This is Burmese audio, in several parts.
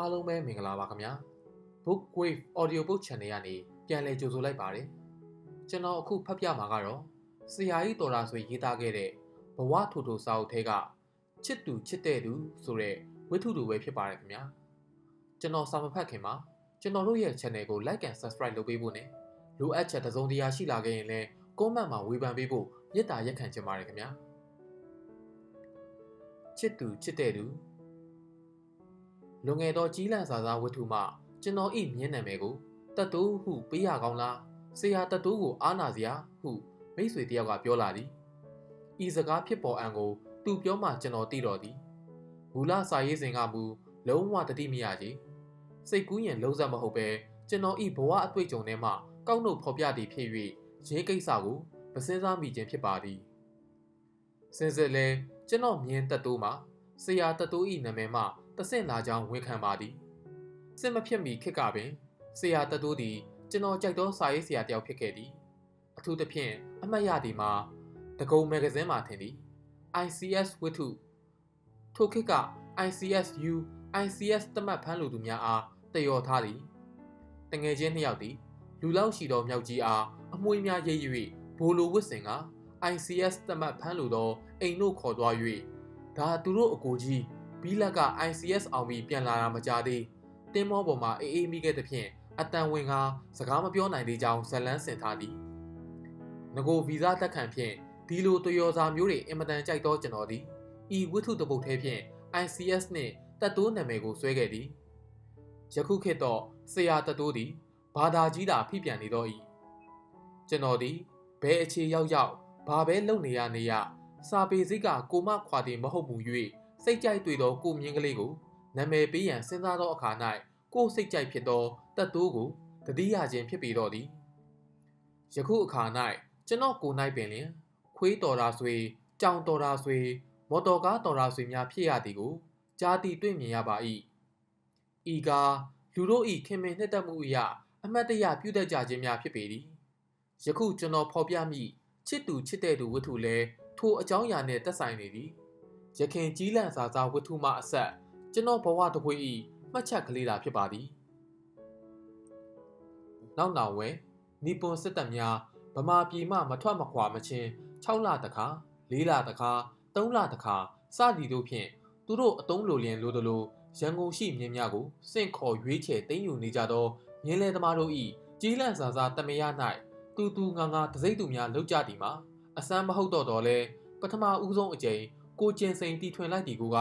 အားလုံးပဲမင်္ဂလာပါခင်ဗျာ Book Wave Audio Book Channel ကနေပြန်လည်ကြိုဆိုလိုက်ပါတယ်ကျွန်တော်အခုဖတ်ပြမှာကတော့ဆရာကြီးတော်ရာဆွေရေးသားခဲ့တဲ့ဘဝထိုထိုစာအုပ်ထဲကချစ်သူချစ်တဲ့သူဆိုတဲ့ဝိထုတူပဲဖြစ်ပါတယ်ခင်ဗျာကျွန်တော်စာမဖတ်ခင်မှာကျွန်တော်တို့ရဲ့ channel ကို like and subscribe လုပ်ပေးဖို့နဲ့လိုအပ်ချက်တစ်စုံတစ်ရာရှိလာခဲ့ရင်လည်း comment မှာဝေဖန်ပေးဖို့မေတ္တာရက်ခံချင်ပါတယ်ခင်ဗျာချစ်သူချစ်တဲ့သူ လွန်ငယ်သောကြီးလန့်စာစားဝတ္ထုမှကျွန်တော်ဤမြင်းနာမည်ကိုတတ်တူဟုပေးရကောင်းလားဆရာတတ်တူကိုအားနာစရာဟုမိတ်ဆွေတယောက်ကပြောလာသည်ဤစကားဖြစ်ပေါ်အံကိုသူပြောမှကျွန်တော်သိတော့သည်မူလစာရေးစဉ်ကမူလုံးဝတတိမရကြီးစိတ်ကူးရင်လုံးစမဟုတ်ပဲကျွန်တော်ဤဘဝအတွေ့အကြုံထဲမှကောက်နှုတ်ဖော်ပြသည်ဖြစ်၍ရေးကိစ္စကိုမစင်းစားမိခြင်းဖြစ်ပါသည်စင်စစ်လဲကျွန်တော်မြင်တတ်တူမှာဆရာတတ်တူဤနာမည်မှ တဆင့်လာကြောင်းဝန်ခံပါသည်စစ်မဖြစ်မီခက်ကပင်ဆရာတတိုးသည်ကျွန်တော်ကြိုက်သောစာရေးဆရာတယောက်ဖြစ်ခဲ့သည်အထူးသဖြင့်အမှတ်ရသည်မှာတကုံမဂ္ဂဇင်းမှာထင်သည် ICS ဝတ္ထုထိုခက်က ICSU ICS တမတ်ဖန်းလူသူများအားတယောထားသည်တငယ်ချင်းနှစ်ယောက်သည်လူလောက်ရှိသောမြောက်ကြီးအားအမွှေးများရိပ်၍ဘိုလိုဝစ်စင်က ICS တမတ်ဖန်းလူသောအိမ်တို့ခေါ်သွား၍ဒါသူတို့အကိုကြီး ဘီလက်က ICS အောင်ပြီးပြန်လာတာမကြသေးတင်းမောပေါ်မှာအေးအေးမိခဲ့သဖြင့်အတန်ဝင်ကစကားမပြောနိုင်သေးကြောင်းဇလန်းဆင်ထားသည်ငကိုဗီဇတက်ခံဖြင့်ဒီလိုတယောစာမျိုးတွေအင်မတန်ကြိုက်သောကျွန်တော်သည်ဤဝတ္ထုတပုတ်ထဲဖြင့် ICS နှင့်တက်တိုးနာမည်ကိုဆွဲခဲ့သည်ယခုခေတ်တော့ဆရာတက်တိုးသည်ဘာသာကြီးတာဖိပြန်နေတော့၏ကျွန်တော်သည်ဘဲအခြေရောက်ရောက်ဘာပဲလုပ်နေရနေရစာပေစိတ်ကကိုမခွာသည်မဟုတ်ဘူး၍ စိတ်ကြိုက်တွေ့သောကိုမြင်းကလေးကိုနာမည်ပေးရန်စဉ်းစားသောအခါ၌ကိုစိတ်ကြိုက်ဖြစ်သောတက်တိုးကိုတတိယခြင်းဖြစ်ပေတော့သည်ယခုအခါ၌ကျွန်တော်ကို၌ပင်လျင်ခွေးတော်ရာဆွေကြောင်တော်ရာဆွေမော်တော်ကားတော်ရာဆွေများဖြစ်ရသည်ကိုကြားသိတွေ့မြင်ရပါ၏ဤကားလူတို့ဤခင်မင်နှစ်သက်မှုအရာအမတ်တရပြုတတ်ကြခြင်းများဖြစ်ပေသည်ယခုကျွန်တော်ဖော်ပြမိချစ်သူချစ်တဲ့သူဝတ္ထုလဲထိုအကြောင်းအရာနှင့်သက်ဆိုင်နေသည် ရခင်ကြီးလန့်စာစာဝတ္ထုမှအဆက်ကျွန်တော်ဘဝတစ်ခွေဤမှတ်ချက်ကလေးသာဖြစ်ပါသည်နောက်နောက်ဝဲနီပွန်စစ်တပ်များဗမာပြည်မှမထွက်မခွာမချင်း6လတခါ4လတခါ3လတခါစသည်တို့ဖြင့်သူတို့အတုံးလိုလျင်လိုသလိုရန်ကုန်ရှိမြင်းများကိုစင့်ခေါ်ရွေးချယ်တင်းယူနေကြသောမြင်းလဲသမားတို့၏ကြီးလန့်စာစာတမယ၌တူတူငါငါတစိမ့်သူများလောက်ကြသည်မှာအစမ်းမဟုတ်တော့တော့လဲပထမဦးဆုံးအကြိမ် ကိုကျင်စိန်တီထွင်လိုက်သည်ကိုက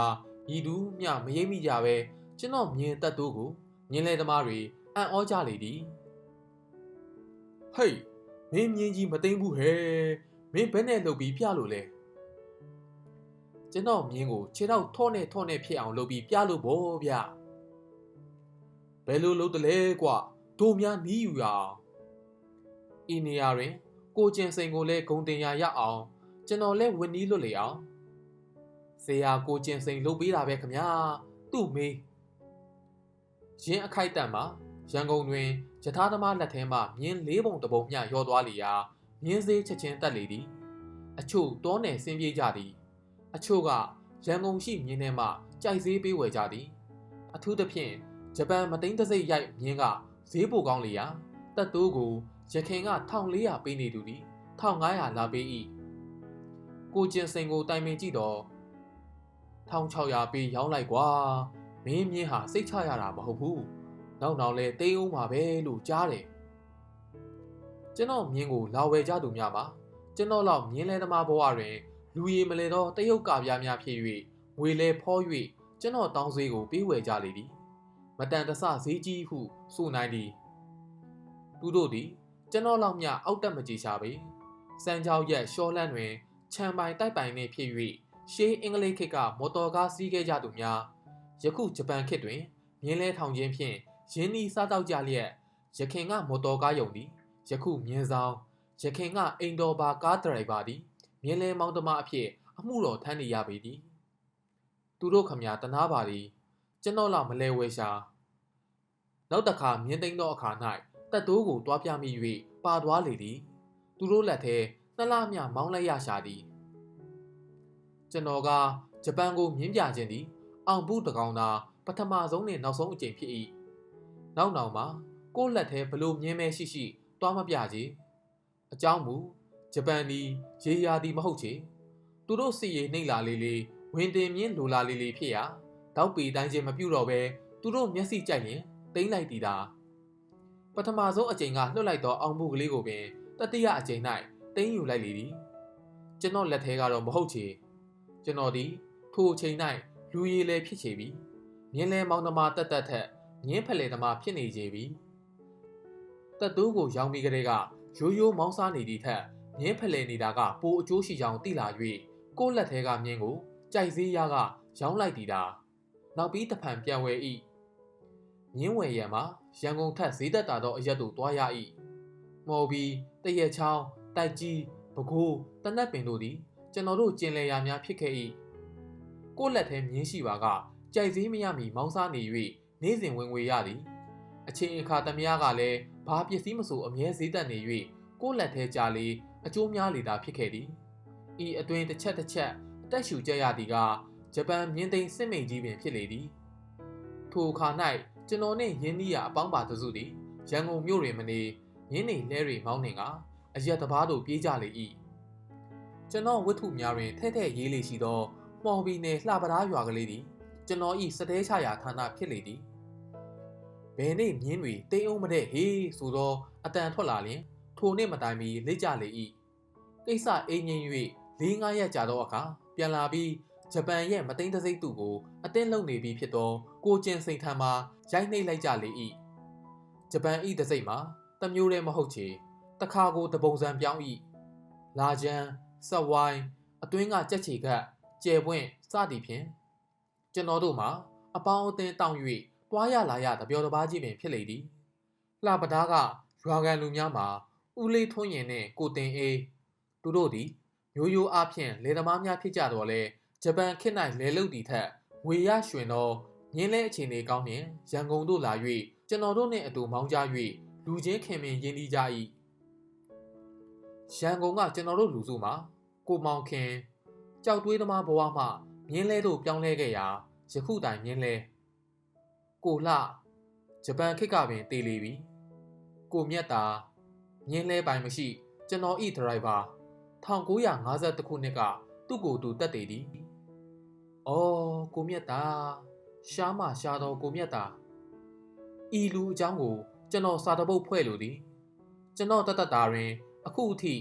ရည်သူမျှမရိပ်မိကြပဲကျွန်တော်မြင်တတ်တို့ကိုမြင်လေသမားတွေအံ့ဩကြလေသည်ဟေးမင်းမြင်ကြီးမသိမ့်ဘူးဟဲ့မင်းဘယ်နဲ့လုပ်ပြီးပြလို့လဲကျွန်တော်မြင်ကိုခြေတော့ထော့နဲ့ထော့နဲ့ဖြစ်အောင်လုပ်ပြီးပြလို့ဗောဗျဘယ်လိုလုပ်တလဲကွတို့များနီးယူရအောင်ဤနေရာတွင်ကိုကျင်စိန်ကိုလည်းဂုံတင်ရရအောင်ကျွန်တော်လည်းဝင်နီးလွတ်လေအောင် ဇေယျကိုကျင်စိန်လုပ်ပေးတာပဲခမညာသူ့မေးရင်းအခိုက်တန့်မှာရန်ကုန်တွင်ယထာသမားလက်ထဲမှမြင်းလေးပုံတပုံမျှရောသွားလီရာမြင်းစေးချက်ချင်းတက်လေသည် အချို့တောနယ်ဆင်းပြေးကြသည် အချို့ကရန်ကုန်ရှိမြင်းထဲမှကြိုက်စေးပေးဝယ်ကြသည် အထူးသဖြင့်ဂျပန်မသိန်းတစိမ့်ရိုက်မြင်းကဈေးပိုကောင်းလီရာတက်တိုးကိုရခင်က1400ပေးနေသူသည်1500လာပေး၏ကိုကျင်စိန်ကိုတိုင်ပင်ကြည့်တော့ 1600ပေးရောင်းလိုက်ကွာမင်းမြင်းဟာစိတ်ချရတာမဟုတ်ဘူးနောက်နောက်လဲတိတ်အောင်ပါပဲလို့ကြားတယ်ကျွန်တော်မြင်းကိုလာဝယ်ကြသူများပါကျွန်တော်လောက်မြင်းလဲသမားဘဝတွင်လူရည်မလဲသောတရုတ်ကပြားများဖြစ်၍ငွေလဲဖော၍ကျွန်တော်တောင်းဈေးကိုပေးဝယ်ကြလေသည်မတန်တဆဈေးကြီးဟုဆိုနိုင်သည်သူတို့သည်ကျွန်တော်လောက်မျှအောက်တက်မကြေရှာပေစံကြောက်ရက်ရှောလန့်တွင်ခြံပိုင်တိုက်ပိုင်နှင့်ဖြစ်၍ ရှေးအင်္ဂလိပ်ခေတ်ကမော်တော်ကားစီးခဲ့ကြသူများယခုဂျပန်ခေတ်တွင်မြင်းလဲထောင်ခြင်းဖြင့်ရင်းနှီးစားတောက်ကြလျက်ရခင်ကမော်တော်ကားယုံသည်ယခုမြင်းဆောင်ရခင်ကအိမ်တော်ပါကားဒရိုင်ဘာသည်မြင်းလဲမောင်းသမားအဖြစ်အမှုတော်ထမ်းနေရပေသည်သူတို့ခမညာတနာပါသည်ကျွန်တော်လောက်မလဲဝဲရှာနောက်တစ်ခါမြင်းသိမ်းသောအခါ၌တက်တိုးကိုတွားပြမိ၍ပါသွားလေသည် သူတို့လက်ထဲနှစ်လမြမောင်းလိုက်ရရှာသည် ကျွန်တော်ကဂျပန်ကိုမြင်းပြခြင်းသည်အောင်ဘူးတကောင်သာပထမဆုံးနဲ့နောက်ဆုံးအကြိမ်ဖြစ်၏နောက်နောက်မှာကိုယ့်လက်ထဲဘလို့မြင်းမဲရှိရှိတွားမပြချေအကြောင်းမူဂျပန်ဒီရေရာသည်မဟုတ်ချေသူတို့စီရီနှိမ့်လာလေးလေးဝင်တင်မြင်းလိုလာလေးလေးဖြစ်ရာတောက်ပီတိုင်းချင်းမပြုတ်တော့ပဲသူတို့မျက်စိကြိုက်ရင်တိမ့်လိုက်တီတာပထမဆုံးအကြိမ်ကလွှတ်လိုက်တော့အောင်မှုကလေးကိုပင်တတိယအကြိမ်၌တိမ့်ယူလိုက်လေသည်ကျွန်တော်လက်ထဲကတော့မဟုတ်ချေ ကျွန်တော်ဒီထိုအချိန်၌လူရည်လည်းဖြစ်ချေပြီမြင်းလဲမောင်းသမားတက်တက်ထက်မြင်းဖလေသမားဖြစ်နေချေပြီတက်တိုးကိုရောင်းပြီးကလေးကရိုးရိုးမောင်းစားနေသည့်ထက်မြင်းဖလေနေတာကပိုအကျိုးရှိကြောင်းသိလာ၍ကိုယ့်လက်ထဲကမြင်းကိုကြိုက်စေးရကရောင်းလိုက်တီတာနောက်ပြီးတဖန်ပြန်ဝယ်၏မြင်းဝယ်ရန်မှာရန်ကုန်ထက်ဈေးသက်တာသောအရက်တို့တွားရ၏မော်ဘီတရက်ချောင်းတိုက်ကြီးပကိုးတနက်ပင်တို့သည် ကျွန်တော်တို့ကျင်လည်ရာများဖြစ်ခဲ့၏ကိုယ့်လက်ထဲမြင်းရှိပါကကြိုက်စည်းမရမီမောင်းစားနေ၍နေ့စဉ်ဝင်ငွေရသည်အချိန်အခါသမ ्या ကလည်းဘာပစ္စည်းမဆိုအမြဲဈေးသက်နေ၍ကိုယ့်လက်ထဲကြာလေအကျိုးများလေတာဖြစ်ခဲ့သည်ဤအတွင်တစ်ချက်တစ်ချက်အသက်ရှူကြရသည်ကဂျပန်မြင်းသိမ်းစစ်မိန်ကြီးပင်ဖြစ်လေသည်ထိုအခါ၌ကျွန်တော်နှင့်ရင်းနှီးရာအပေါင်းပါတစုသည်ရန်ကုန်မြို့တွင်မနေရင်းနေလဲတွေမောင်းနှင်ကအရက်တပားတို့ပြေးကြလေ၏ ကျွန်တော်ဝတ္ထုများတွင်ထဲ့ထဲ့ရေးလေရှိသောမော်ဘီနယ်လှပသားရွာကလေးသည်ကျွန်တော်ဤစတဲချရာဌာနဖြစ်လေသည်ဘယ်နေ့မြင်းတွေတိမ်အောင်မတဲ့ဟေးဆိုသောအတန်ထွက်လာလျင်ထိုနေ့မတိုင်မီလက်ကြလေ၏ကိစ္စအင်းငင်း၍၄၅ရက်ကြာသောအခါပြန်လာပြီးဂျပန်ရဲ့မသိန်းတစိမ့်သူကိုအတင်းလုံနေပြီဖြစ်သောကိုကျင်စိန်ထံမှာရိုက်နှိပ်လိုက်ကြလေ၏ဂျပန်ဤတစိမ့်မှာတမျိုးတည်းမဟုတ်ချေတခါကိုတပုံစံပြောင်း၏လာချမ်း ဆက်ဝိုင်းအတွင်းကကြက်ချီကကျဲပွင့်စသည်ဖြင့်ကျွန်တော်တို့မှာအပေါင်းအသင်းတောင်း၍တွားရလာရတပြောတပါးကြီးပင်ဖြစ်လေသည်လှပဒါကရွာကန်လူများမှာဦးလေးထွန်းရင်နဲ့ကိုတင်အေးသူတို့သည်မျိုးရိုးအားဖြင့်လေသမားများဖြစ်ကြတော့လဲဂျပန်ခေတ်၌လဲလုတ်တီထက်ငွေရရွှင်သောငင်းလဲအခြေအနေကောင်းနှင့်ရန်ကုန်သို့လာ၍ကျွန်တော်တို့နှင့်အတူမောင်းကြ၍လူချင်းခင်မင်ရင်းနှီးကြ၏ ရန်ကုန်ကကျွန်တော်တို့လူစုမှာကိုမောင်ခင်ကြောက်တွေးသမားဘဝမှမြင်းလဲတို့ပြောင်းလဲခဲ့ရာယခုတိုင်မြင်းလဲကိုလှဂျပန်ခေတ်ကပင်တည်လေပြီကိုမြတ်တာမြင်းလဲပိုင်မရှိ ကျွန်တော်ဤဒရိုင်ဘာ1952ခုနှစ်ကသူ့ကိုယ်သူတက်တည်သည်။အော်ကိုမြတ်တာရှားမရှားတော့ကိုမြတ်တာဤလူအကြောင်းကို ကျွန်တော်စာတပုတ်ဖွဲ့လို့သည်ကျွန်တော်တတ်တတ်တာတွင် အခုအထိ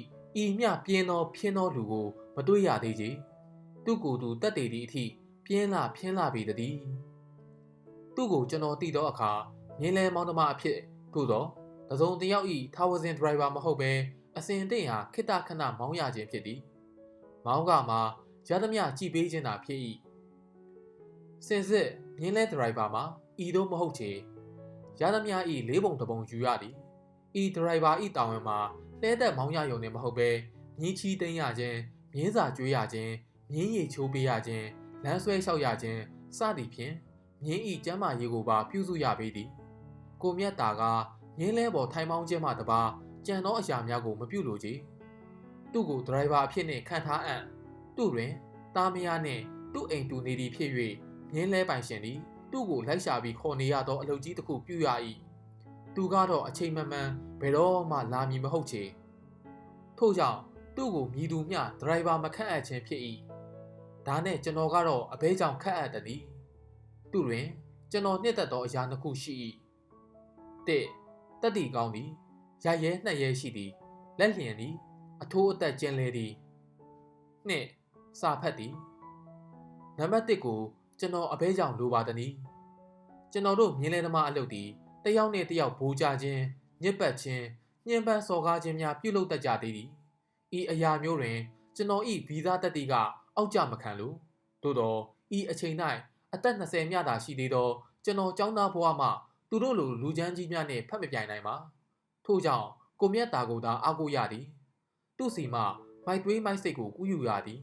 ဤမြပြင်းသောဖြင်းသောလူကိုမတွေ့ရသေးချေသူ့ကိုယ်သူတက်တည်သည့်အထိပြင်းလာဖြင်းလာပြီတည်းသူ့ကိုကျွန်တော်တည်သောအခါမြင်းလဲမောင်းသမားအဖြစ်သို့သောတစုံတယောက်ဤထာဝစဉ်ဒရိုင်ဘာမဟုတ်ဘဲအစဉ်အသင့်ဟာခိတခဏမောင်းရခြင်းဖြစ်သည်မောင်းကမှာရသမျှကြည်ပေးခြင်းသာဖြစ်၏စင်စစ်မြင်းလဲဒရိုင်ဘာမှာဤတို့မဟုတ်ချေရသမျှဤလေးပုံတစ်ပုံယူရသည်ဤဒရိုင်ဘာဤတာဝန်မှာ လဲသက်မောင်းရယုံနေမဟုတ်ဘဲမြင်းချီသိမ်းရခြင်းမြင်းစာကျွေးရခြင်းမြင်းရည်ချိုးပေးရခြင်းလမ်းဆွဲလျှောက်ရခြင်းစသည်ဖြင့်မြင်းဤကျမ်းမာရေးကိုပါပြုစုရပေသည်ကိုမြတ်တာကမြင်းလဲပေါ်ထိုင်မောင်းခြင်းမှတပါကြံသောအရာများကိုမပြုလိုချေသူ့ကိုဒရိုင်ဘာအဖြစ်နှင့်ခံထားအံ့သူ့တွင်တားမယားနှင့်သူ့အိမ်တူနေသည်ဖြစ်၍မြင်းလဲပိုင်ရှင်သည်သူ့ကိုလိုက်ရှာပြီးခေါ်နေရသောအလုပ်ကြီးတစ်ခုပြုရ၏ သူကတော့အချိန်မမှန်ဘယ်တော့မှလာမည်မဟုတ်ချေထို့ကြောင့်သူ့ကိုမြည်သူမျှဒရိုင်ဘာမခန့်အပ်ခြင်းဖြစ်၏ဒါနဲ့ကျွန်တော်ကတော့အဘဲကြောင့်ခန့်အပ်သည်သူတွင် ကျွန်တော်နှစ်သက်သောအရာနှစ်ခုရှိ၏တစ်တက်တီကောင်းသည်ရရဲနှက်ရဲရှိသည်လက်လျင်သည်အထိုးအသက်ကျင်းလဲသည်နှစ်စာဖတ်သည်နံပါတ်1ကိုကျွန်တော်အဘဲကြောင့်လိုပါသည်။ကျွန်တော်တို့မြင်းလဲသမားအလုပ်သည် တယောက်နဲ့တယောက်ဘိုးကြခြင်းညစ်ပတ်ခြင်းညှဉ်းပန်းစော်ကားခြင်းများပြုလုပ်တတ်ကြသေးသည်။ဤအရာမျိုးတွင် ကျွန်တော်ဤဗီဇတက်တီကအောက်ကြမခံလို့သို့တော့ဤအချိန်၌အသက်20မြတာရှိသေးသောကျွန်တော်ចောင်းသားဘဝမှသူတို့လိုလူချမ်းကြီးများနှင့်ဖက်မပြိုင်နိုင်ပါထို့ကြောင့်ကိုမြတ်တာကိုသာအားကိုးရသည် သူ့စီမှမိုက်တွေးမိုက်စိတ်ကိုကူးယူရသည်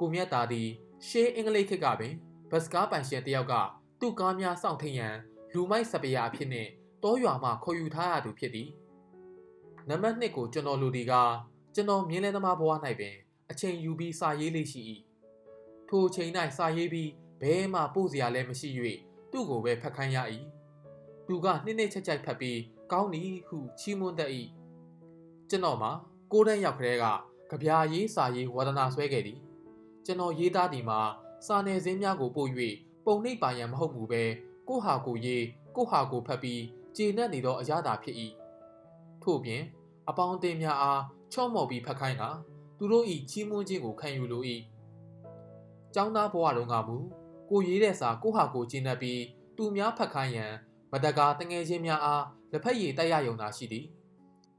ကိုမြတ်တာသည်ရှေးအင်္ဂလိပ်ခေတ်ကပင်ဘတ်စကားပိုင်ရှင်တယောက်ကသူ့ကားများစောင့်ထိန်ရန် လူမိုက်စပရာအဖြစ်နှင့်တောရွာမှခေါ်ယူထားရသူဖြစ်သည်နံပါတ်2ကိုကျွန်တော်လူဒီကကျွန်တော်မြင်းလဲသမားဘဝ၌ပင်အချိန်ယူပြီးစာရေးလေးရှိ၏ထိုအချိန်၌စာရေးပြီးဘဲမှပို့စရာလည်းမရှိ၍သူ့ကိုပဲဖတ်ခိုင်းရ၏သူကနှိမ့်နှိမ့်ချက်ချက်ဖတ်ပြီးကောင်းသည်ဟုချီးမွမ်းတတ်၏ကျွန်တော်မှာကိုးတန်းရောက်ခရဲကကြပြာရေးစာရေးဝါဒနာဆွဲခဲ့သည်ကျွန်တော်ရေးသားဒီမှာစာနယ်ဇင်းများကိုပို့၍ပုံနှိပ်ပါရန်မဟုတ်မူပဲ ကိုဟာကိုရေးကိုဟာကိုဖတ်ပြီးကျေနပ်နေသောအရာသာဖြစ်၏ထို့ပြင် အပေါင်းအသင်းများအားချော့မော်ပြီးဖတ်ခိုင်းကသူတို့၏ချီးမွမ်းခြင်းကိုခံယူလို၏ကျောင်းသားဘဝတုန်းကမူကိုရေးတဲ့စာကိုဟာကိုကျေနပ်ပြီးသူများဖတ်ခိုင်းရန်မတကာတငယ်ချင်းများအားလက်ဖက်ရည်တိုက်ရယုံသာရှိသည်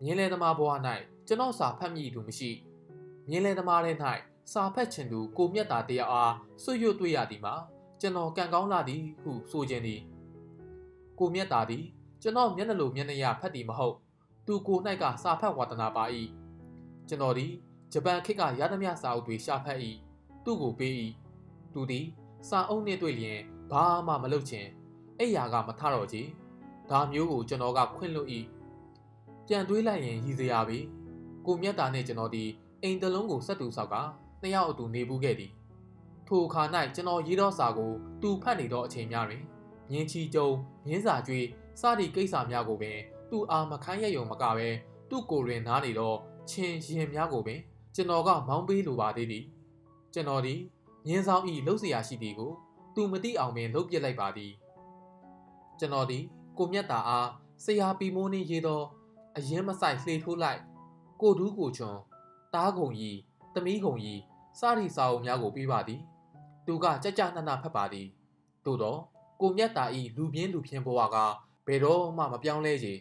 မြင်းလဲသမားဘဝ၌ကျွန်တော်စာဖတ်မိသူမရှိမြင်းလဲသမားထဲ၌စာဖတ်ချင်သူကိုမြတ်တာတရားအားဆွတ်ရွတ်တွေ့ရသည်မှာ ကျွန်တော်ကံကောင်းလာသည်ဟုဆိုခြင်းသည်ကိုမြတ်တာသည်ကျွန်တော်မျက်နှာလိုမျက်နှာရဖတ်သည်မဟုတ်သူကို၌ကစာဖတ်ဝါဒနာပါ၏ကျွန်တော်သည်ဂျပန်ခေတ်ကရသမျှစာအုပ်တွေရှာဖတ်၏သူ့ကိုပေး၏သူသည်စာအုပ်နှင့်တွေ့လျင်ဘာမှမလုပ်ချင်အဲ့ယာကမထတော့ကြီးဒါမျိုးကိုကျွန်တော်ကခွင့်လွှတ်၏ပြန်တွေးလိုက်ရင်ရည်စရာပဲကိုမြတ်တာနဲ့ကျွန်တော်ဒီအိမ်တလုံးကိုဆက်တူဆောက်ကနှစ်ယောက်အတူနေဘူးခဲ့သည် ထိုအခါ၌ကျွန်တော်ရေးသောစာကိုသူဖတ်နေသောအချိန်များတွင်မြင်းချီကျုံမြင်းစာကြွေးစသည့်ကိစ္စများကိုပင်သူအာမခိုင်းရယုံမကပဲသူ့ကိုယ်တွင်နားနေသောချင်းရင်များကိုပင်ကျွန်တော်ကမောင်းပေးလိုပါသေးသည်ကျွန်တော်ဒီမြင်းဆောင်ဤလှုပ်เสียရရှိသည်ကိုသူမသိအောင်ပင်လှုပ်ပစ်လိုက်ပါသည်ကျွန်တော်ဒီကိုမြတ်တာအားဆရာပီမိုးနေရေးသောအရင်မဆိုင်လှေထိုးလိုက်ကိုဒူးကိုချွန်တားကုံကြီးသမီးကုံကြီးစသည့်စာအုပ်များကိုပြီးပါသည် သူကကြကြနနဖတ်ပါသည်သို့တော့ကိုမြတ်တာဤလူပြင်းလူဖြင်းဘဝကဘယ်တော့မှမပြောင်းလဲချေ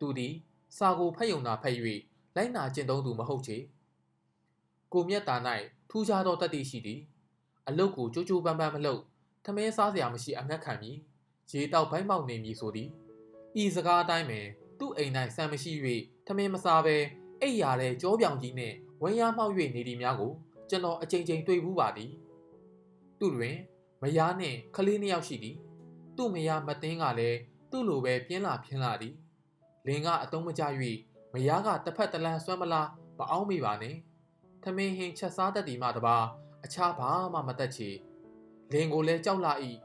သူသည်စာကိုဖတ်ယုံတာဖတ်၍လိုက်နာကျင့်သုံးသူမဟုတ်ချေကိုမြတ်တာ၌ထူးခြားသောတတ္တိရှိသည်အလုတ်ကိုကြိုးကြိုးပန်းပန်းမလုပ်ထမင်းစားစရာမရှိအငတ်ခံမည်ရေတောက်ဘိုင်းပေါက်နေမည်ဆိုသည်ဤစကားအတိုင်းပင်သူ့အိမ်၌ဆံမရှိ၍ထမင်းမစားဘဲအိပ်ရာလဲကြောပြောင်ကြီးနှင့်ဝန်းရမှောက်၍နေသည်များကိုကျွန်တော်အချိန်ချင်းတွေ့ဘူးပါသည် သူတွင်မယားနှင့်ကလေးနှစ်ယောက်ရှိသည်သူ့မယားမသိန်းကလည်းသူ့လိုပဲပြင်းလာပြင်းလာသည်လင်ကအတုံးမကြ၍မယားကတစ်ဖက်တစ်လန်ဆွမ်းမလားမအောင်မိပါနဲ့ထမင်းဟင်းချက်စားတတ်သည်မှတပါအခြားဘာမှမတတ်ချေလင်ကိုလည်းကြောက်လာ၏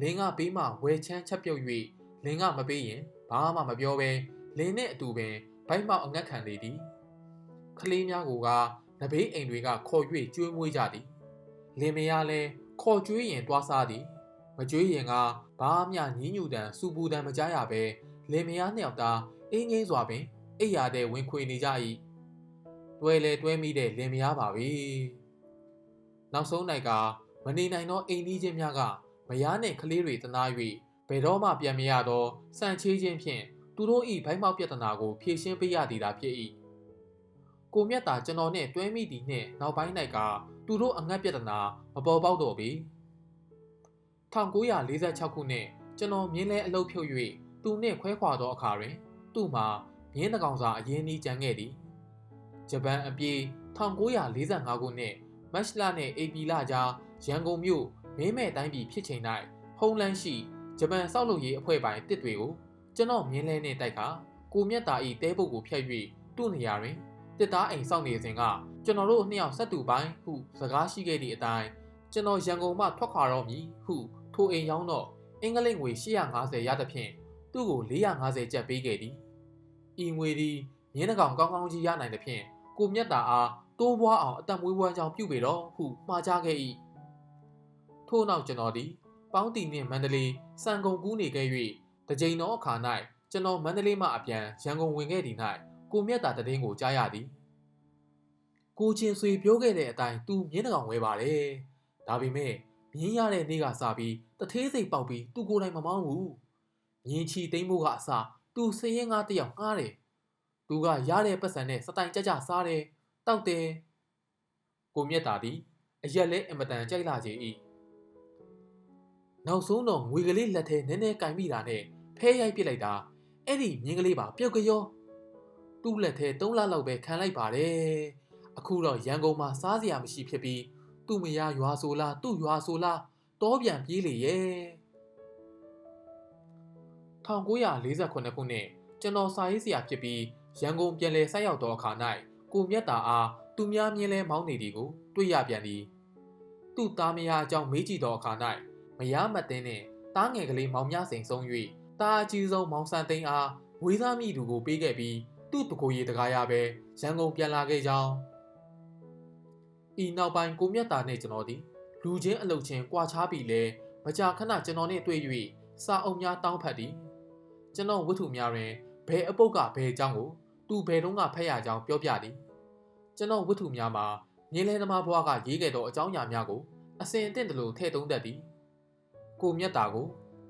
လင်းကပေးမှဝယ်ချမ်းချက်ပြုတ်၍လင်းကမပေးရင်ဘာမှမပြောဘဲလင်းနဲ့အတူပင်ဘိုက်မောက်အငတ်ခံလေသည်ကလေးများကိုကနဘေးအိမ်တွေကခေါ်၍ကျွေးမွေးကြသည်လင်မယားလည်း ခေါ်ကျွေးရင်တွားစားသည်မကျွေးရင်ကဘာမှညင်းညူတန်စူပူတန်မကြားရပဲလင်မယားနှစ်ယောက်သားအင်းငိမ့်စွာပင်အိယာတဲ့ဝင်ခွေနေကြ၏တွဲလဲတွဲမိတဲ့လင်မယားပါပဲနောက်ဆုံး၌ကမနေနိုင်သောအိမ်ကြီးချင်းများကမယားနှင့်ကလေးတွေတနာ၍ဘယ်တော့မှပြန်မရသောစံချေးခြင်းဖြင့်သူတို့၏ဘိုင်းမောက်ပြဿနာကိုဖြေရှင်းပေးရသည်သာဖြစ်၏ကိုမြတ်တာကျွန်တော်နှင့်တွဲမိသည်နှင့်နောက်ပိုင်း၌က သူတို့အငတ်ပြဿနာမပေါ်ပေါက်တော့ပေ1946ခုနှစ်ကျွန်တော်မြင်းလဲအလုပ်ဖြုတ်၍သူနှင့်ခွဲခွာသောအခါတွင် သူ့မှာမြင်းတကောင်စာအရင်နီးကြံခဲ့သည်ဂျပန်အပြေ1945ခုနှစ်မတ်လနှင့်ဧပြီလကြားရန်ကုန်မြို့မင်းမဲ့တိုင်းပြည်ဖြစ်ချိန်၌ဟုံးလန်းရှိဂျပန်စောက်လုပ်ရေးအဖွဲ့ပိုင်းတစ်တွေကိုကျွန်တော်မြင်းလဲနဲ့တိုက်ခါကိုမြတ်တာဤတဲပုတ်ကိုဖျက်၍သူ့နေရာတွင် တစ်သားအိမ်စောင့်နေစဉ်ကကျွန်တော်တို့နှစ်ယောက်ဆက်တူပိုင်းဟုစကားရှိခဲ့သည့်အတိုင်းကျွန်တော်ရန်ကုန်မှထွက်ခွာတော့မည်ဟုထိုအိမ်ရောက်တော့အင်္ဂလိပ်ငွေ850ရသဖြင့်သူ့ကို450ကျပ်ပေးခဲ့သည်ဤငွေသည်မြင်းတကောင်ကောင်းကောင်းကြီးရနိုင်သဖြင့်ကိုမြတ်တာအားတိုးပွားအောင်အသက်မွေးဝမ်းကြောင်းပြုပေတော့ဟုမှားချခဲ့၏ထို့နောက်ကျွန်တော်သည်ပေါင်းတီနှင့်မန္တလေးစံကုန်ကူးနေခဲ့၍တကြိမ်သောအခါ၌ကျွန်တော်မန္တလေးမှအပြန်ရန်ကုန်ဝင်ခဲ့သည်၌ ကိုမြတ်တာတည်င်းကိုကြားရသည်ကိုချင်းဆွေပြောခဲ့တဲ့အတိုင်းသူမြင်းတကောင်ဝဲပါတယ်ဒါပေမဲ့မြင်းရတဲ့နေ့ကစပြီးတထေးစိတ်ပေါက်ပြီးသူကိုယ်တိုင်မမောင်းဘူးမြင်းချီသိမ့်ဖို့ကအစသူစရင်ငါတယောက်ငားတယ်သူကရတဲ့ပတ်စံနဲ့စတိုင်ကြကြစားတယ်တောက်တယ်ကိုမြတ်တာသည်အရက်လဲအင်မတန်ကြိုက်လာခြင်း၏နောက်ဆုံးတော့ငွေကလေးလက်ထဲနည်းနည်းကင်မိတာနဲ့ဖဲရိုက်ပစ်လိုက်တာအဲ့ဒီမြင်းကလေးပါပြုတ်ကြော သူ့လက်ထဲ၃လလောက်ပဲခံလိုက်ပါတယ်အခုတော့ရန်ကုန်မှာစားစရာမရှိဖြစ်ပြီးသူ့မယားရွာဆိုလားသူ့ရွာဆိုလားတောပြန်ပြေးလေရဲ့1948ခုနှစ်ကျွန်တော်စာရေးဆရာဖြစ်ပြီးရန်ကုန်ပြန်လည်ဆိုက်ရောက်သောအခါ၌ကိုမြတ်တာအားသူများမြင်လဲမောင်းနေသည်ကိုတွေ့ရပြန်သည်သူ့သားမယားအကြောင်းမေးကြည့်သောအခါ၌မယားမတ်တင်းနှင့်တားငယ်ကလေးမောင်မြစိန်ဆုံး၍တာအကြီးဆုံးမောင်ဆန်သိန်းအားဝေးသားမိသူကိုပေးခဲ့ပြီး သူ့တကိုယ်ရည်တကားရပဲရန်ကုန်ပြန်လာခဲ့ကြောင်းဤနောက်ပိုင်းကိုမြတ်တာနှင့်ကျွန်တော်သည်လူချင်းအလုတ်ချင်းကြွာချားပြီးလဲမကြာခဏကျွန်တော်နှင့်တွေ့၍စာအုပ်များတောင်းဖတ်သည်ကျွန်တော်ဝတ္ထုများတွင်ဘယ်အပုပ်ကဘယ်အကြောင်းကိုသူဘယ်တော့ကဖတ်ရကြောင်းပြောပြသည်ကျွန်တော်ဝတ္ထုများမှာငင်းလဲသမားဘွားကရေးခဲ့သောအကြောင်းအရာများကိုအစဉ်အသင့်တလို့ထည့်သုံးတတ်သည်ကိုမြတ်တာကို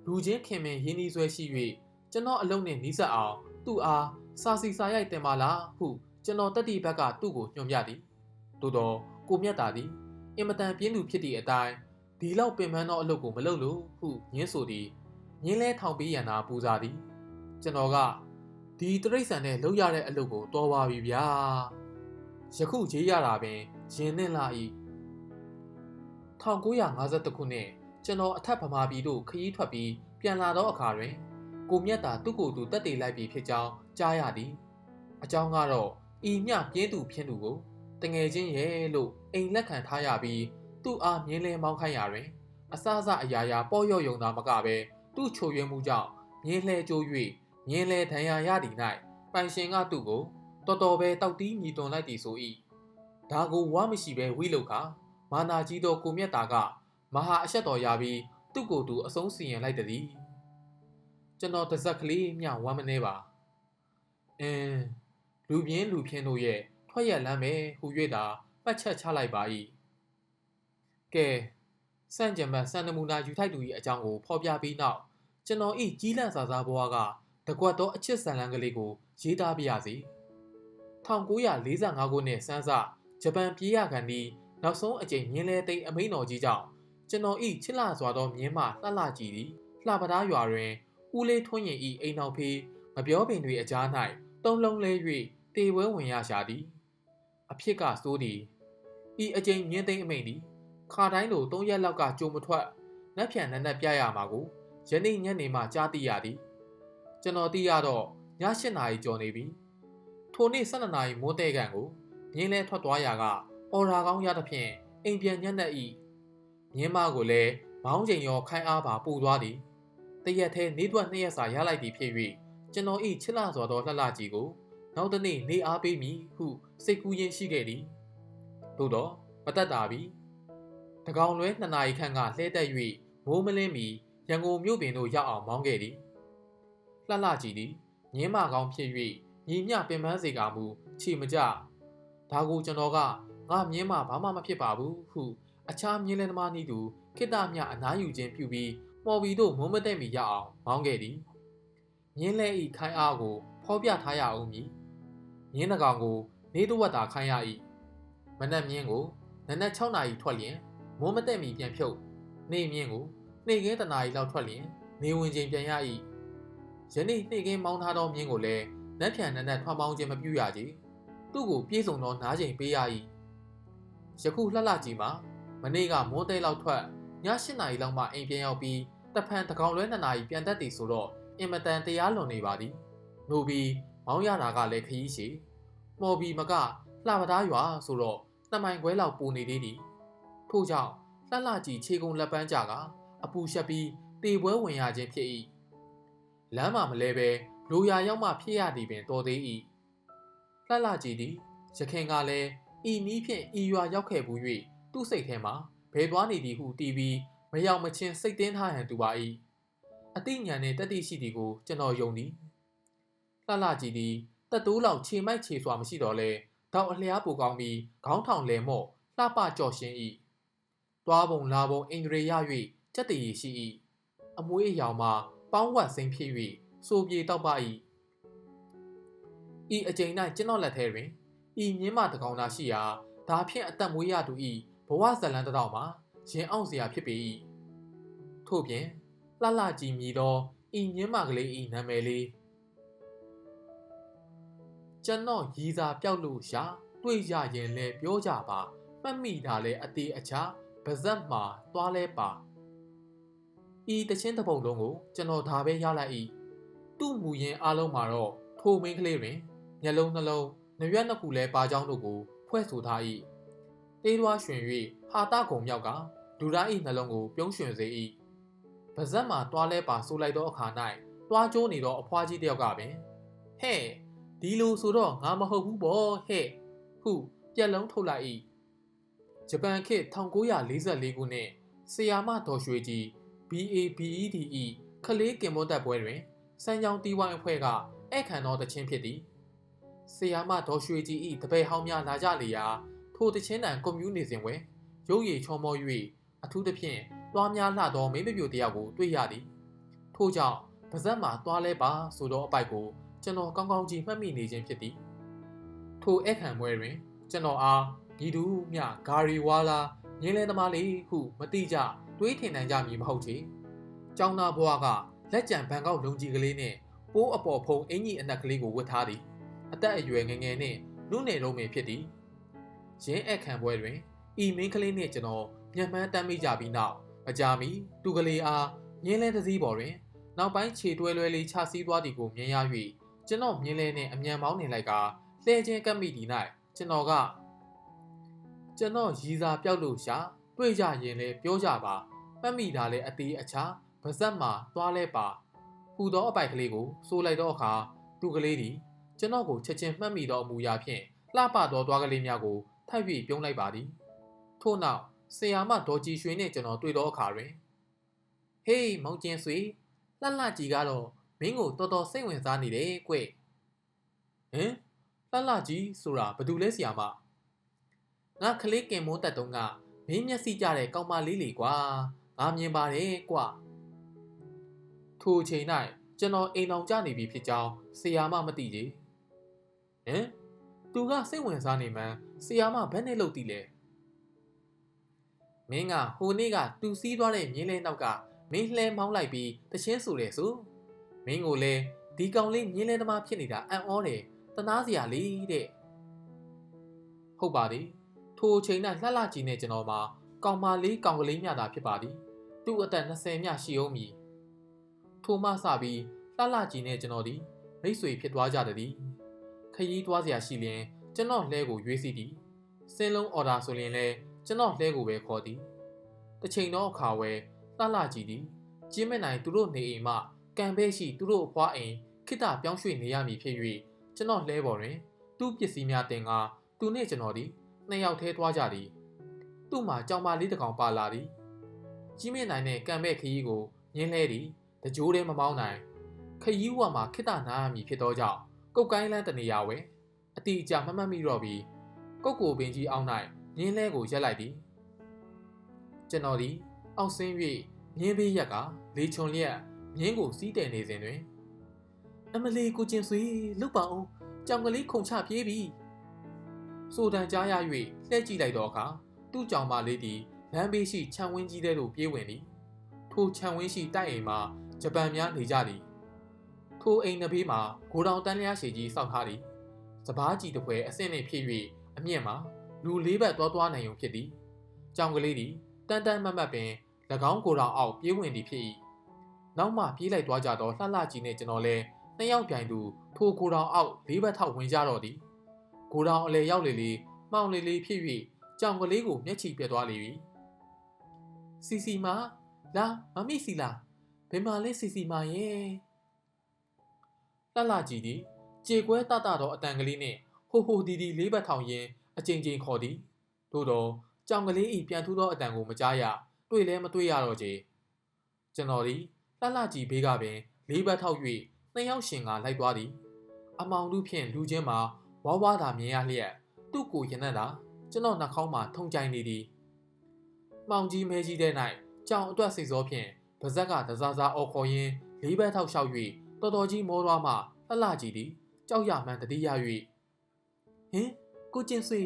လူချင်းခင်မင်ရင်းနှီးဆွဲရှိ၍ကျွန်တော်အလုံးနဲ့နီးစပ်အောင်သူ့အား စာစီစာရိုက်တင်ပါလားဟုကျွန်တော်တက်တီဘက်ကသူ့ကိုညွှန်ပြသည်သို့တော့ကိုမြတ်တာသည်အင်မတန်ပြင်းသူဖြစ်သည့်အတိုင်းဒီလောက်ပင်ပန်းသောအလုပ်ကိုမလုပ်လို့ဟုညင်းဆိုသည်ညင်းလဲထောင်ပေးရန်သာပူစားသည်ကျွန်တော်ကဒီတရိတ်ဆန်နဲ့လုပ်ရတဲ့အလုပ်ကိုတော်ပါပြီဗျာယခုရေးရတာပင်ရင်နဲ့လာ၏1952ခုနှစ်ကျွန်တော်အထက်ဗမာပြည်သို့ခရီးထွက်ပြီးပြန်လာသောအခါတွင်ကိုမြတ်တာသူ့ကိုယ်သူတက်တည်လိုက်ပြီဖြစ်ကြောင်း ကြားရသည်အကြောင်းကတော့ဤမျှပြင်းသူဖြစ်သူကိုတငယ်ချင်းရဲ့လို့အိမ်လက်ခံထားရပြီးသူ့အားမြင်းလဲမောင်းခိုင်းရာတွင် အစအစအရာရာပေါ့ရော့ယုံသာမကပဲသူ့ချိုရွေးမှုကြောင့်မြင်းလဲကျိုး၍မြင်းလဲဒဏ်ရာရသည်၌ပိုင်ရှင်ကသူ့ကိုတော်တော်ပဲတောက်တီးမြည်တွန်လိုက်သည်ဆို၏ဒါကိုဝါမရှိပဲဝိလုခါမာနာကြီးသောကိုမြတ်တာကမဟာအဆက်တော်ရပြီးသူ့ကိုယ်သူအဆုံးစီရင်လိုက်သည်ကျွန်တော်တစ်စက်ကလေးမျှဝမ်းမနေပါ အင်းလူပြင်းလူဖြင်းတို့ရဲ့ထွက်ရလမ်းပဲဟူ၍သာပတ်ချက်ချလိုက်ပါ၏ကဲစန့်ကျင်ဘတ်စံနမူနာယူထိုက်သူ၏အကြောင်းကိုဖော်ပြပြီးနောက်ကျွန်တော်ဤကြီးလန့်စာစားဘွားကတကွက်သောအချစ်ဆန်လန်းကလေးကိုရေးသားပြရစီ1945ခုနှစ်စန်းစဂျပန်ပြည်ရကန်ဒီနောက်ဆုံးအကြိမ်မြင်းလဲသိမ်းအမိန်တော်ကြီးကြောင့်ကျွန်တော်ဤချစ်လာစွာသောမြင်းမလှလှကြည့်သည်လှပသားရွာတွင်ဦးလေးထွန်းရင်ဤအိမ်နောက်ဖေးမပြောပင်တွေအကြား၌ တုံးလုံးလဲ၍တေဝဲဝင်ရရှာသည်အဖြစ်ကစိုးသည်ဤအကြိမ်မြင်းသိမ်းအမိန်သည်ခါတိုင်းလို၃ရက်လောက်ကကြုံမထွက်နက်ဖြန်နက်နက်ပြရမှာကိုယနေ့ညနေမှကြားသိရသည်ကျွန်တော်သိရတော့ည၈နာရီကျော်နေပြီထိုနေ့၁၂နာရီမိုးတဲကန်ကိုမြင်းလဲထွက်သွားရာကအော်ရာကောင်းရသဖြင့်အိမ်ပြန်ညက်နှက်ဤမြင်းမကိုလည်းမောင်းချိန်ရောခိုင်းအားပါပူသွားသည်တရက်ထဲနေတွက်နှစ်ရက်စာရလိုက်သည်ဖြစ်၍ ကျွန်တော်ဤချစ်လာစွာသောလှလှကြီးကိုနောက်တနေ့နေအားပေးမည်ဟုစိတ်ကူးရင်းရှိခဲ့သည်သို့တော့မတတ်တာပြီတကောင်လွဲနှစ်နာရီခန့်ကလှဲတက်၍မိုးမလင်းမီရန်ကုန်မြို့ပင်သို့ရောက်အောင်မောင်းခဲ့သည်လှလှကြည့်သည်ငင်းမကောင်းဖြစ်၍ညီမျှပင်ပန်းစေကမူချီမကြဒါကိုကျွန်တော်ကငါမြင်းမဘာမှမဖြစ်ပါဘူးဟုအခြားမြင်းလင်းသမားနည်းသူခိတ္တမြအနားယူခြင်းပြုပြီးမော်ဘီတို့မုံမတဲ့မီရအောင်မောင်းခဲ့သည် မြင်းလဲဤခိုင်းအားကိုဖော်ပြထားရအောင်မည်မြင်းနှကောင်ကို နေတဝက်သာခိုင်းရ၏မနက်မြင်းကိုနနက်6နာရီထွက်လျင်မုံမတဲ့မီပြန်ဖြုတ်နေမြင်းကိုနေကင်းတနာရီလောက်ထွက်လျင် နေဝင်ချိန်ပြန်ရ၏ယနေ့နေကင်းမောင်းထားသောမြင်းကိုလည်းနက်ဖြန်နက်နက်ထွားမောင်းခြင်းမပြုရကြသူ့ကိုပြေးစုံသောနားချိန်ပေးရ၏ယခုလှလှကြီးမှာမနေ့ကမိုးတဲလောက်ထွက်ည8နာရီလောက်မှအိမ်ပြန်ရောက်ပြီးတဖန်တကောင်လွဲ2နာရီပြန်တက်သည်ဆိုတော့ အင်မတန်တရားလွန်နေပါသည်။နိုဘီမောင်းရတာကလည်းခရီးရှည်။မော်ဘီမကလှပသားရွာဆိုတော့နှစ်မိုင်ခွဲလောက်ပူနေသေးသည်။ထို့ကြောင့်လှလှကြီးခြေကုံလက်ပန်းကြကအပူရှက်ပြီးတေပွဲဝင်ရခြင်းဖြစ်၏။လမ်းမှာမလဲပဲလိုရာရောက်မှဖြစ်ရသည်ပင်တော်သေး၏။လှလှကြီးသည်ရခင်ကလည်းဤနည်းဖြင့်ဤရွာရောက်ခဲ့ဘူး၍သူ့စိတ်ထဲမှာဘယ်သွားနေသည်ဟုတီးပြီးမရောက်မချင်းစိတ်တင်းထားရန်တူပါ၏ အသိဉာဏ်နှင့်တတိရှိသည်ကိုကျွန်တော်ယုံသည်လှလှကြည့်သည်တက်တိုးလောက်ခြေမိုက်ခြေစွာမရှိတော့လဲတောက်အလျားပူကောင်းပြီးခေါင်းထောင်လဲမော့လှပကြော့ရှင်း၏သွားပုံလာပုံအင်္ဂရေရ၍စက်တည်ရှိ၏အမွေးအယောင်မှာပေါင်းဝတ်စိမ့်ဖြစ်၍စိုးပြေတောက်ပါ၏ဤအကျဉ်း၌ကျွန်တော်လက်ထဲတွင်ဤမြင်းမတကောင်သာရှိရာဒါဖြင့်အသက်မွေးရသူဤဘဝဇလန်တစ်တောက်မှာရင်အောင်စရာဖြစ်ပေ၏ထို့ပြင် လှလှကြည်မြည်သောဤမြင်းမကလေးဤနာမည်လေးကျွန်တော်ရီစာပြောက်လို့ရှာတွေ့ရရင်လဲပြောကြပါမှတ်မိတာလဲအသေးအချာပါဇက်မှာသွားလဲပါဤတချင်းတစ်ပုံလုံးကိုကျွန်တော်ဒါပဲရလိုက်၏သူ့မူရင်းအလုံးမှာတော့ထိုမင်းကလေးတွင်မျက်လုံးနှလုံးနှရွက်နှစ်ခုလဲပါကြောင်းတို့ကိုဖွဲ့ဆိုထား၏တေးလွားရွှင်၍ဟာတာကုံမြောက်ကလူသား၏နှလုံးကိုပြုံးရွှင်စေ၏ ပါဇက်မှာတွားလဲပါဆိုလိုက်သောအခါ၌တွားကျိုးနေသောအဖွားကြီးတစ်ယောက်ကပင်ဟဲ့ဒီလိုဆိုတော့ငါမဟုတ်ဘူးပေါ့ဟဲ့ဟုပြက်လုံးထုတ်လိုက်၏ဂျပန်ခေတ်1944ခုနှစ်ဆီယာမတော်ရွှေကြီး BABED ၏ခလေးကင်မွန်တက်ပွဲတွင်စံကြောင်တီဝိုင်းအဖွဲ့ကဧည့်ခံတော်တခြင်းဖြစ်သည်ဆီယာမတော်ရွှေကြီး၏တပည့်ဟောင်းများလာကြလေရာထိုတခြင်းတန်ကွန်မြူနေစဉ်ဝဲရုပ်ရည်ချောမော၍အထူးသဖြင့် တွားများလှသောမိမ့်မပြိုတယောက်ကိုတွေ့ရသည်ထို့ကြောင့်ပါဇက်မှာတွားလဲပါဆိုသောအပိုက်ကိုကျွန်တော်ကောင်းကောင်းကြီးမှတ်မိနေခြင်းဖြစ်သည်ထိုဧည့်ခံပွဲတွင် ကျွန်တော်အားညီတူမြဂါရီဝါလာငင်းလဲသမားလေးဟုမတိကြတွေးထင်နိုင်ကြမည်မဟုတ်ချေကျောင်းသားဘွားကလက်ကြံဘန်ကောက်လုံကြီးကလေးနှင့်ပိုးအပေါ်ဖုံအင်ကြီးအနက်ကလေးကိုဝတ်ထားသည်အသက်အရွယ်ငယ်ငယ်နှင့်နုနယ်လုံးပင်ဖြစ်သည်ရင်းအခန့်ပွဲတွင်ဤမင်းကလေးနှင့်ကျွန်တော်ညံမှန်းတမ်းမိကြပြီးနောက် မကြာမီသူကလေးအားမြင်းလဲသစည်းပေါ်တွင် နောက်ပိုင်းခြေတွဲလွဲလေးချစီးသွားသည်ကိုမြင်ရ၍ကျွန်တော်မြင်းလဲနှင့်အမြန်မောင်းနေလိုက်ကလှဲချင်းကပ်မိသည်၌ကျွန်တော်ကကျွန်တော်ရီစာပြောက်လို့ရှာတွေ့ကြရင်လဲပြောကြပါမှတ်မိတာလဲအသေးအချာပါဇက်မှာသွားလဲပါဟူသောအပိုက်ကလေးကိုစိုးလိုက်သောအခါသူကလေးသည်ကျွန်တော်ကိုချက်ချင်းမှတ်မိသောအမူအရာဖြင့်လှပသောသွားကလေးများကိုထပ်၍ပြုံးလိုက်ပါသည်ထို့နောက် ဆီယာမဒေါ်ကြည်ရွှေနှင့်ကျွန်တော်တွေ့သောအခါတွင်ဟေးမောင်ကျင်းဆွေလှလှကြီးကတော့မင်းကိုတော်တော်စိတ်ဝင်စားနေတယ်ကွဟင်လှလှကြီးဆိုတာဘယ်သူလဲဆီယာမငါကလေးကင်မိုးတက်တုံးကမင်းမျက်စိကြတဲ့ကောင်မလေးလေကွာငါမြင်ပါတယ်ကွထိုအချိန်၌ကျွန်တော်အိမ်အောင်ကြနေပြီဖြစ်ကြောင်းဆီယာမမသိကြီးဟင်သူကစိတ်ဝင်စားနေမှန်းဆီယာမဘယ်နဲ့လုပ်တည်လဲ မင်းကဟိုနေ့ကတူစီးသွားတဲ့မြင်းလဲနောက်ကမင်းလှဲမောင်းလိုက်ပြီးတချင်းဆိုတယ်ဆိုမင်းကိုလည်းဒီကောင်လေးမြင်းလဲသမားဖြစ်နေတာအံ့ဩတယ်တနာစရာလေးတဲ့ဟုတ်ပါသည်ထိုအချိန်၌လှလှကြီးနဲ့ကျွန်တော်မှာကောင်မလေးကောင်ကလေးမြတာဖြစ်ပါသည်သူ့အသက်20မြရှိအောင်မည်ထိုမှစပြီးလှလှကြီးနဲ့ကျွန်တော်သည်မိတ်ဆွေဖြစ်သွားကြသည်ခရီးသွားစရာရှိလျင်ကျွန်တော်လှဲကိုရွေးစီသည်စင်းလုံးအော်ဒါဆိုရင်လည်း ကျွန်တော်လှဲကိုပဲခေါ်သည်တစ်ချိန်တော့အခါဝဲလှလှကြီးသည်ကျင်းမနိုင်သူတို့နေအိမ်မှကံပဲရှိသူတို့အဖွားအိမ်ခိတပြောင်းရွှေ့နေရမည်ဖြစ်၍ကျွန်တော်လှဲပေါ်တွင် သူ့ပစ္စည်းများတင်ကားသူနှင့်ကျွန်တော်သည်နှစ်ယောက်ထဲသွားကြသည်သူ့မှာကြောင်မလေးတစ်ကောင်ပါလာသည်ကြီးမြင့်နိုင်တဲ့ကံမဲ့ခရီးကိုညင်းလဲသည်တကြိုးတည်းမမောင်းနိုင်ခရီးဝါမှာခိတနာရမည်ဖြစ်သောကြောင့်ကုတ်ကိုင်းလန်းတနေရာဝဲအတိအကျမမှတ်မိတော့ပြီးကုတ်ကိုပင်ကြီးအောင်း၌ ညင်းလဲကိုရက်လိုက်သည်ကျွန်တော်သည်အောက်ဆင်း၍မြင်းဘေးရက်ကလေချွန်လျက်မြင်းကိုစီးတယ်နေစဉ်တွင်အမလီကိုကျင်ဆွေလုတ်ပါအောင်ကြောင်ကလေးခုန်ချပြေးပြီဆိုတန်ကြားရ၍လှည့်ကြည့်လိုက်တော့အခါသူ့ကြောင်မလေးသည်လမ်းဘေးရှိခြံဝင်းကြီးထဲသို့ပြေးဝင်သည်ထိုခြံဝင်းရှိတိုက်အိမ်မှာဂျပန်များနေကြသည်ထိုအိမ်တစ်ဘေးမှာဂိုတောင်တန်းလျားရှည်ကြီးစောက်ထားသည်စပားကြီးတစ်ပွဲအဆင့်နှင့်ဖြစ်၍အမြင့်မှာ လူလေးဘက်သွားသွားနိုင်ုံဖြစ်သည်ကြောင်ကလေးသည်တန်တန်မတ်မတ်ပင်၎င်းကိုယ်တော်အောက်ပြေးဝင်သည်ဖြစ်၏နောက်မှပြေးလိုက်သွားကြသောလှလှကြီးနှင့်ကျွန်တော်လည်းနှစ်ယောက်ပြိုင်သူထိုကိုယ်တော်အောက်လေးဘက်ထောက်ဝင်ကြတော့သည်ကိုယ်တော်အလေရောက်လေလေမှောင်လေလေဖြစ်၍ကြောင်ကလေးကိုမျက်ချီပြတ်သွားလေပြီစီစီမာလာမမိစီလာဘယ်မှာလဲစီစီမာရဲ့လှလှကြီးသည်ကြေကွဲတတသောအတန်ကလေးနှင့်ဟိုဟိုဒီဒီလေးဘက်ထောင်ရင်း အကြိမ်ကြိမ်ခေါ်သည်သို့တော့ကြောင်ကလေးဤပြန်ထူးသောအတန်ကိုမကြားရတွေ့လဲမတွေ့ရတော့ကြကျွန်တော်သည်လှလှကြီးဘေးကပင်လေးဘက်ထောက်၍နှစ်ယောက်ရှင်ကလိုက်သွားသည် အမောင်လူဖြင့်လူချင်းမှာဝါဝါသာမြင်ရလျက်သူ့ကိုရင်နှံ့တာကျွန်တော်နှာခေါင်းမှာထုံကြိုင်နေသည်မှောင်ကြီးမဲကြီးတဲ့၌ကြောင်အတွက်စိတ်စောဖြင့်ပါဇက်ကတစားစားအော်ခေါ်ရင်းလေးဘက်ထောက်လျှောက်၍တော်တော်ကြီးမောသွားမှလှလှကြီးသည်ကြောက်ရမှန်တတိယ၍ဟင် ကိုကျင်ဆွေ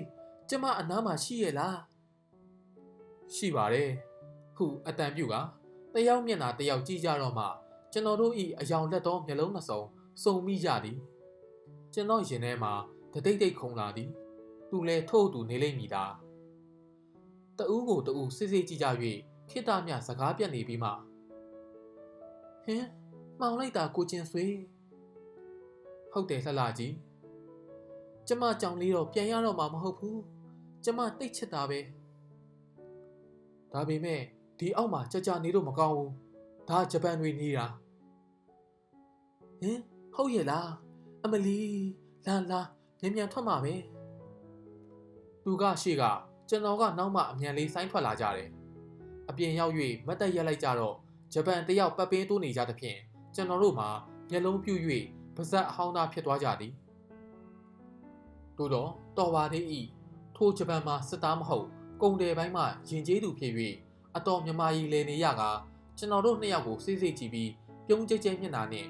ကျမအနားမှာရှိရဲ့လားရှိပါတယ်ဟုအတန်ပြုကတယောက်မျက်နှာတယောက်ကြည့်ကြတော့မှကျွန်တော်တို့ဤအယောင်လက်သောမျက်လုံးနှစုံစုံမိကြသည်ကျွန်တော်ရင်ထဲမှာတတိတ်တိတ်ခုံလာသည်သူလည်းထို့သူနေလိမ့်မည်သာတဦးကိုတဦးစစ်စစ်ကြည့်ကြ၍ခိတမြစကားပြတ်နေပြီးမှဟင်မောင်လိုက်တာကိုကျင်ဆွေဟုတ်တယ်လှလှကြီး ကျမကြောင်လေးတော့ပြန်ရတော့မှာမဟုတ်ဘူးကျမတိတ်ချစ်တာပဲဟဒါပေမဲ့ဒီအောက်မှာကြကြနေလို့မကောင်းဘူးဒါဂျပန်တွေနေတာဟင်ဟုတ်ရဲ့လားအမလီလာလာမြန်မြန်ထွက်မှာပဲသူကရှေ့ကကျွန်တော်ကနောက်မှအမြန်လေးဆိုင်းထွက်လာကြတယ်အပြင်ရောက်၍မတ်တက်ရက်လိုက်ကြတော့ဂျပန်တယောက်ပတ်ပင်းတိုးနေကြသဖြင့်ကျွန်တော်တို့မှာမျက်လုံးပြူ၍ပါဇက်အဟောင်းသားဖြစ်သွားကြသည် တို့တော့တော်ပါသေး၏ထိုဂျပန်မှာစစ်သားမဟုတ်ကုံတယ်ပိုင်းမှယဉ်ကျေးသူဖြစ်၍အတော်မြမာကြီးလေနေရကကျွန်တော်တို့နှစ်ယောက်ကိုစိတ်စိတ်ကြည့်ပြီးပြုံးကြဲကြဲမျက်နှာနဲ့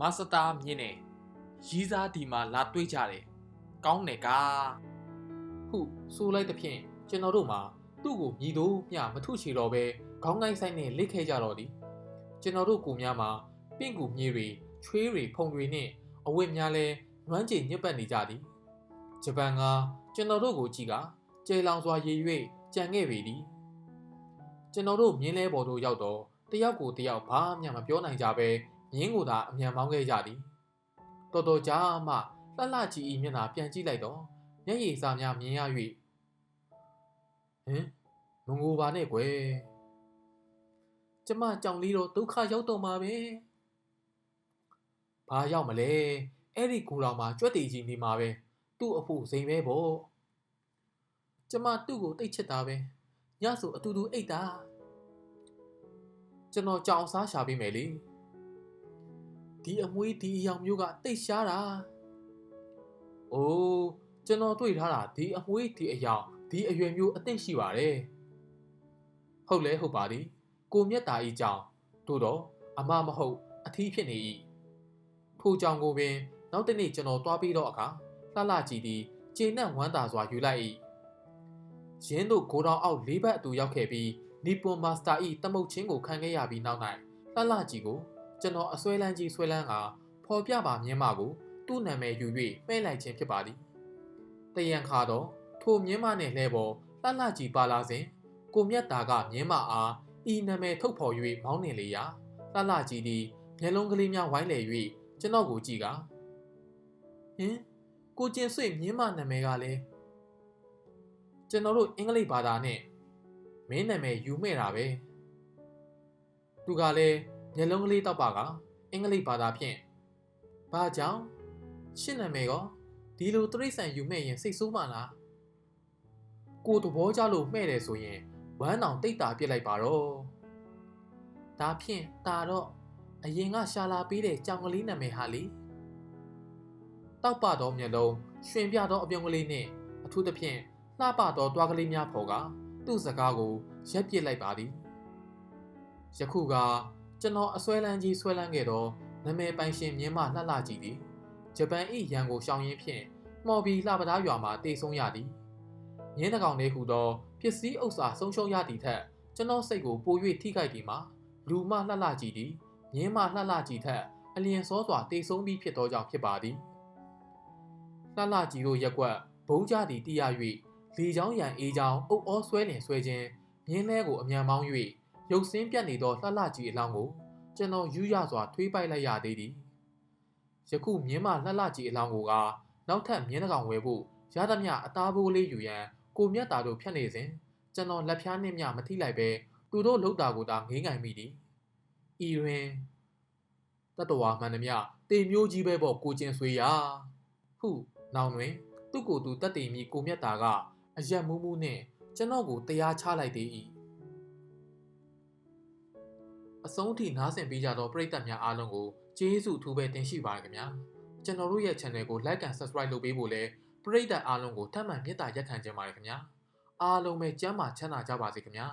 မစတာမြင်းနဲ့ရီးစားဒီမှာလာတွေ့ကြတယ်ကောင်းတယ်ကားဟုဆိုလိုက်သဖြင့်ကျွန်တော်တို့မှာသူ့ကိုမြည်တို့မျှမထုချေတော့ပဲခေါင်းကိုင်းဆိုင်နဲ့လိတ်ခဲကြတော့သည်ကျွန်တော်တို့ကိုများမှာပင့်ကူမြေတွေချွေးတွေဖုံတွေနဲ့အဝတ်များလဲ နွမ်းကျင်ညစ်ပတ်နေကြသည်ဂျပန်ကကျွန်တော်တို့ကိုကြည့်ကကျဲလောင်စွာရေ၍ကြံခဲ့ပေသည်ကျွန်တော်တို့မြင်းလဲပေါ်တို့ရောက်တော့တယောက်ကိုတယောက်ဘာမှမပြောနိုင်ကြပဲမြင်းကိုသာအမြန်မောင်းခဲ့ကြသည်တော်တော်ကြာမှလှလှကြည့်ဤမျက်နှာပြန်ကြည့်လိုက်တော့မျက်ရည်စာများမြင်ရ၍ဟင်မငိုပါနဲ့ကွယ်ကျမကြောင်လေးတော့ဒုက္ခရောက်တော့မှာပဲဘာရောက်မလဲ အဲ့ဒီကူတော်မှာကြွက်တီကြီးနေမှာပဲသူ့အဖို့စိန်ပဲပေါ့ကျမသူ့ကိုတိတ်ချစ်တာပဲညဆိုအတူတူအိတ်တာကျွန်တော်ကြောင်စားရှာပေးမယ်လေဒီအမွေးဒီအယောင်မျိုးကတိတ်ရှားတာအိုးကျွန်တော်တွေ့ထားတာဒီအမွေးဒီအယောင်ဒီအရွယ်မျိုးအသင့်ရှိပါတယ်ဟုတ်လဲဟုတ်ပါသည်ကိုမြတ်တာဤကြောင့်တို့တော့အမမဟုတ်အထီးဖြစ်နေ၏ထိုကြောင့်ကိုပင် နောက်တနေ့ကျွန်တော်တွားပြီးတော့အခါလှလှကြည့်သည်ခြေနဲ့ဝမ်းသာစွာယူလိုက်၏ရင်းတို့ဂိုတောင်အောက်လေးဘက်အတူရောက်ခဲ့ပြီးနီပွန်မာစတာဤတမုတ်ချင်းကိုခံခဲ့ရပြီးနောက်၌လှလှကြည့်ကိုကျွန်တော်အစွဲလန်းကြီးဆွဲလန်းကဖော်ပြပါမြင်းမကိုသူ့နာမည်ယူ၍မှဲလိုက်ခြင်းဖြစ်ပါသည်တယံခါတော့ထိုမြင်းမနှင့်လဲပေါ်လှလှကြည့်ပါလာစဉ်ကိုမြတ်တာကမြင်းမအားဤနာမည်ထုတ်ဖော်၍မောင်းနေလေရာလှလှကြည့်သည်မျက်လုံးကလေးများဝိုင်းလေ၍ကျွန်တော်ကိုကြည့်က ဟင်ကိုကျင်ဆွေမြင်းမနာမည်ကလည်းကျွန်တော်တို့အင်္ဂလိပ်ဘာသာနဲ့မင်းနာမည်ယူမဲ့တာပဲသူကလည်းမျက်လုံးကလေးတောက်ပါကအင်္ဂလိပ်ဘာသာဖြင့်ဘာကြောင့်ရှင့်နာမည်ကဒီလိုတရိษံယူမဲ့ရင်စိတ်ဆိုးမှလားကိုသဘောကျလို့မှဲ့တယ်ဆိုရင်ဝမ်းတောင်တိတ်တာပြစ်လိုက်ပါတော့ဒါဖြင့်တာတော့အရင်ကရှာလာပေးတဲ့ကြောင်ကလေးနာမည်ဟာလေ တောက်ပတော့မျက်လုံးရွှင်ပြတော့အပြုံးကလေးနဲ့အထူးသဖြင့်လှပတော့တွားကလေးများဖော်ကသူ့စကားကိုရက်ပစ်လိုက်ပါသည်ယခုကကျွန်တော်အစွဲလန်းကြီးဆွဲလန်းခဲ့တော့နာမည်ပိုင်ရှင်မြင်းမလှလှကြည့်သည်ဂျပန်၏ရန်ကိုရှောင်ရင်းဖြင့်မော်ဘီလှပသားရွာမှာတေဆုံးရသည်မြင်းတကောင်လေးဟူသောပစ္စည်းဥစ္စာဆုံးရှုံးရသည့်ထက်ကျွန်တော်စိတ်ကိုပို၍ထိခိုက်သည်မှာလူမလှလှကြည့်သည်မြင်းမလှလှကြည့်ထက်အလျင်စောစွာတေဆုံးပြီးဖြစ်သောကြောင့်ဖြစ်ပါသည် လှလှကြည့်တို့ရက်ကွက်ဘုံကြသည်တိရ၍လေချောင်းရန်အေးချောင်းအုပ်အောဆွဲလင်ဆွဲခြင်းမြင်းလဲကိုအမြန်မောင်း၍ရုပ်စင်းပြတ်နေသောလှလှကြီးအလောင်းကိုကျွန်တော်ယူရစွာထွေးပိုက်လိုက်ရသေးသည်ယခုမြင်းမလှလှကြီးအလောင်းကိုကနောက်ထပ်မြင်းတကောင်ဝဲဖို့ရသမျှအသားဘိုးလေးယူရန်ကိုမြတ်တာတို့ဖြတ်နေစဉ်ကျွန်တော်လက်ဖျားနှင့်မျှမထိလိုက်ပဲသူတို့လှုပ်တာကိုသာငေးငိုင်မိသည်ဤတွင်တတဝါမှန်သမျှတေမျိုးကြီးပဲပေါ့ကိုကျင်ဆွေရာဟု နောင်တွင်သူ့ကိုယ်သူတက်တည်မိကိုမြတ်တာကအရက်မူးမူးနဲ့ကျွန်တော်ကိုတရားချလိုက်သေး၏အဆုံးထိနားဆင်ပေးကြသောပရိသတ်များအားလုံးကိုကျေးဇူးထူးပဲတင်ရှိပါရခင်ဗျာကျွန်တော်တို့ရဲ့ channel ကို like and subscribe လုပ်ပေးဖို့လည်းပရိသတ်အားလုံးကိုထပ်မံမေတ္တာရက်ခံချင်ပါတယ်ခင်ဗျာအားလုံးပဲကျမ်းမာချမ်းသာကြပါစေခင်ဗျာ